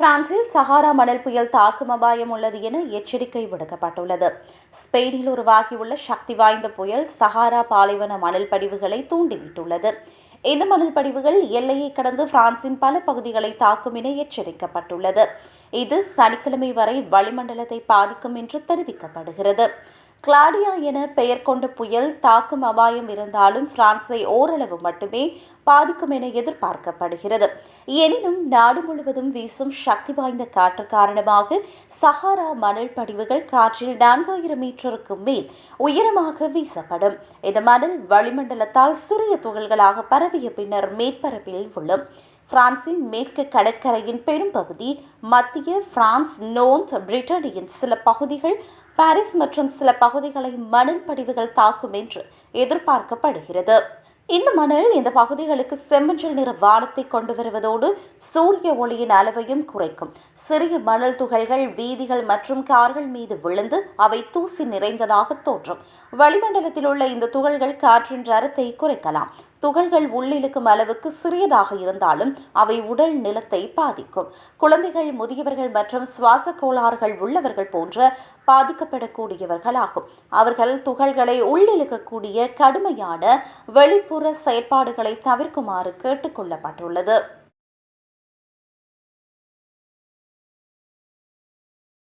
பிரான்சில் சஹாரா மணல் புயல் தாக்கும் அபாயம் உள்ளது என எச்சரிக்கை விடுக்கப்பட்டுள்ளது. ஸ்பெயினில் உருவாகியுள்ள சக்தி வாய்ந்த புயல் சஹாரா பாலைவன மணல் படிவுகளை தூண்டிவிட்டுள்ளது. இந்த மணல் படிவுகள் எல்லையை கடந்து பிரான்சின் பல பகுதிகளை தாக்கும் என எச்சரிக்கப்பட்டுள்ளது. இது சனிக்கிழமை வரை வளிமண்டலத்தை பாதிக்கும் என்று தெரிவிக்கப்படுகிறது. கிளாடியா என பெயர் கொண்ட புயல் தாக்கும் அபாயம் இருந்தாலும் பிரான்ஸை ஓரளவு மட்டுமே பாதிக்கும் என எதிர்பார்க்கப்படுகிறது. எனினும் நாடு முழுவதும் வீசும் சக்தி வாய்ந்த காற்று காரணமாக சஹாரா மணல் படிவுகள் காற்றில் நான்காயிரம் மீட்டருக்கு மேல் உயரமாக வீசப்படும். இந்த மணல் வளிமண்டலத்தால் சிறிய துகள்களாக பரவிய பின்னர் மேற்பரப்பில் விழும். பிரான்சின் மேற்கு கடற்கரையின் பெரும்பகுதி மத்திய பிரான்ஸ் நோந்த் பிரிட்டனியின் சில பகுதிகள் பாரிஸ் மற்றும் சில பகுதிகளை மணல் படிவுகள் தாக்கும் என்று எதிர்பார்க்கப்படுகிறது. இந்த மணல் இந்த பகுதிகளுக்கு செம்மஞ்சள் நிற வானத்தை கொண்டு வருவதோடு சூரிய ஒளியின் அளவையும் குறைக்கும். சிறிய மணல் துகள்கள் வீதிகள் மற்றும் கார்கள் மீது விழுந்து அவை தூசி நிறைந்ததாக தோன்றும். வளிமண்டலத்தில் உள்ள இந்த துகள்கள் காற்றின் அறத்தை குறைக்கலாம். துகள்கள் உள்ளிழுக்கும் அளவுக்கு சிறியதாக இருந்தாலும் அவை உடல் நிலத்தை பாதிக்கும். குழந்தைகள் முதியவர்கள் மற்றும் சுவாச கோளாறுகள் உள்ளவர்கள் போன்ற பாதிக்கப்படக்கூடியவர்களாகும். அவர்கள் துகள்களை உள்ளிழுக்கக்கூடிய கடுமையான வெளிப்புற செயற்பாடுகளை தவிர்க்குமாறு கேட்டுக்கொள்ளப்பட்டுள்ளது